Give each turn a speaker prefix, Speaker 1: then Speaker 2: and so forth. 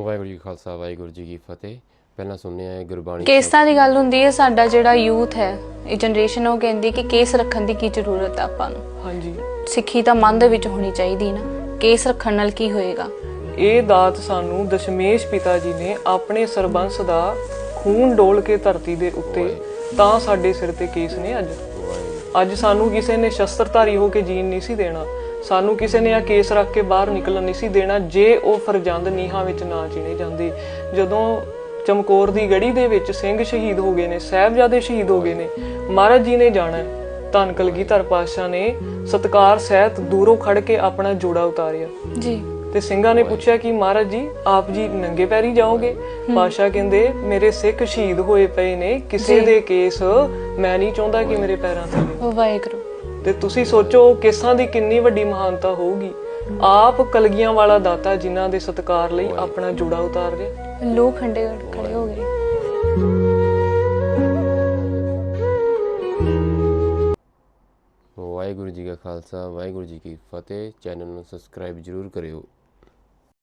Speaker 1: ਵਾਹਿਗੁਰੂ ਜੀ ਕਾ ਖਾਲਸਾ ਵਾਹਿਗੁਰੂ ਜੀ ਕੀ ਫਤਿਹ। ਪਹਿਲਾਂ ਸੁਣਿਆ ਹੈ ਗੁਰਬਾਣੀ
Speaker 2: ਕੇਸਾਂ ਦੀ ਗੱਲ ਹੁੰਦੀ ਹੈ ਸਾਡਾ ਜਿਹੜਾ ਯੂਥ ਹੈ ਇਹ ਜਨਰੇਸ਼ਨ ਉਹ ਕਹਿੰਦੀ ਕਿ ਕੇਸ ਰੱਖਣ ਦੀ ਕੀ ਜ਼ਰੂਰਤ ਹੈ ਆਪਾਂ ਨੂੰ।
Speaker 3: ਹਾਂਜੀ।
Speaker 2: ਸਿੱਖੀ ਤਾਂ ਮਨ ਦੇ ਵਿੱਚ ਹੋਣੀ ਚਾਹੀਦੀ ਨਾ। ਕੇਸ ਰੱਖਣ ਨਾਲ ਕੀ ਹੋਏਗਾ?
Speaker 3: ਇਹ ਦਾਤ ਸਾਨੂੰ ਦਸ਼ਮੇਸ਼ ਪਿਤਾ ਜੀ ਨੇ ਆਪਣੇ ਸਰਬੰਸ ਦਾ ਖੂਨ ਡੋਲ ਕੇ ਧਰਤੀ ਦੇ ਉੱਤੇ ਤਾਂ ਸਾਡੇ ਸਿਰ ਤੇ ਕੇਸ ਨੇ ਅੱਜ। ਅੱਜ ਸਾਨੂੰ ਕਿਸੇ ਨੇ ਸ਼ਸਤਰਧਾਰੀ ਹੋ ਕੇ ਜੀਣ ਨਹੀਂ ਸੀ ਦੇਣਾ। ਸਾਨੂੰ ਕਿਸੇ ਨੇ ਆ ਕੇਸ ਰੱਖ ਕੇ ਬਾਹਰ ਨਿਕਲਣ ਨਹੀਂ ਸੀ ਦੇਣਾ ਜੇ ਉਹ ਫਰਜੰਦ ਨੀਹਾਂ ਵਿੱਚ ਨਾ ਚਿਣੇ ਜਾਂਦੇ। ਜਦੋਂ ਚਮਕੌਰ ਦੀ ਗੜੀ ਦੇ ਵਿੱਚ ਸਿੰਘ ਸ਼ਹੀਦ ਹੋ ਗਏ ਨੇ ਸਾਹਿਬਜ਼ਾਦੇ ਸ਼ਹੀਦ ਹੋ ਗਏ ਨੇ ਮਹਾਰਾਜ ਜੀ ਨੇ ਜਾਣਾ। ਧੰਨ ਕਲਗੀਧਰ ਪਾਤਸ਼ਾਹ ਨੇ ਸਤਕਾਰ ਸਹਿਤ ਦੂਰੋਂ ਖੜ ਕੇ ਆਪਣਾ ਜੋੜਾ ਉਤਾਰਿਆ।
Speaker 2: ਜੀ।
Speaker 3: ਤੇ ਸਿੰਘਾਂ ਨੇ ਪੁੱਛਿਆ ਕਿ ਮਹਾਰਾਜ ਜੀ ਆਪ ਜੀ ਨੰਗੇ ਪੈਰੀ ਜਾਓਗੇ? ਪਾਸ਼ਾ ਕਹਿੰਦੇ ਮੇਰੇ ਸਿੱਖ ਸ਼ਹੀਦ ਹੋਏ ਪਏ ਨੇ ਕਿਸੇ ਦੇ ਕੇਸ ਮੈਂ ਨਹੀਂ ਚਾਹੁੰਦਾ ਕਿ ਮੇਰੇ ਪੈਰਾਂ ਥੱਲੇ
Speaker 2: ਵਾਹਿਗੁਰੂ।
Speaker 3: ਤੇ ਤੁਸੀਂ ਸੋਚੋ ਕੇਸਾਂ ਦੀ ਕਿੰਨੀ ਵੱਡੀ ਮਹਾਨਤਾ ਹੋਊਗੀ। ਆਪ ਕਲਗੀਆਂ ਵਾਲਾ ਦਾਤਾ ਜਿਨ੍ਹਾਂ ਦੇ ਸਤਕਾਰ ਲਈ ਆਪਣਾ ਜੋੜਾ ਉਤਾਰ ਰਿਹਾ
Speaker 2: ਲੋਕ ਖੰਡੇ ਖੜੇ ਹੋ ਗਏ।
Speaker 1: ਵਾਹਿਗੁਰੂ ਜੀ ਕਾ ਖਾਲਸਾ ਵਾਹਿਗੁਰੂ ਜੀ ਕੀ ਫਤਿਹ। ਚੈਨਲ ਨੂੰ ਸਬਸਕ੍ਰਾਈਬ ਜਰੂਰ ਕਰਿਓ।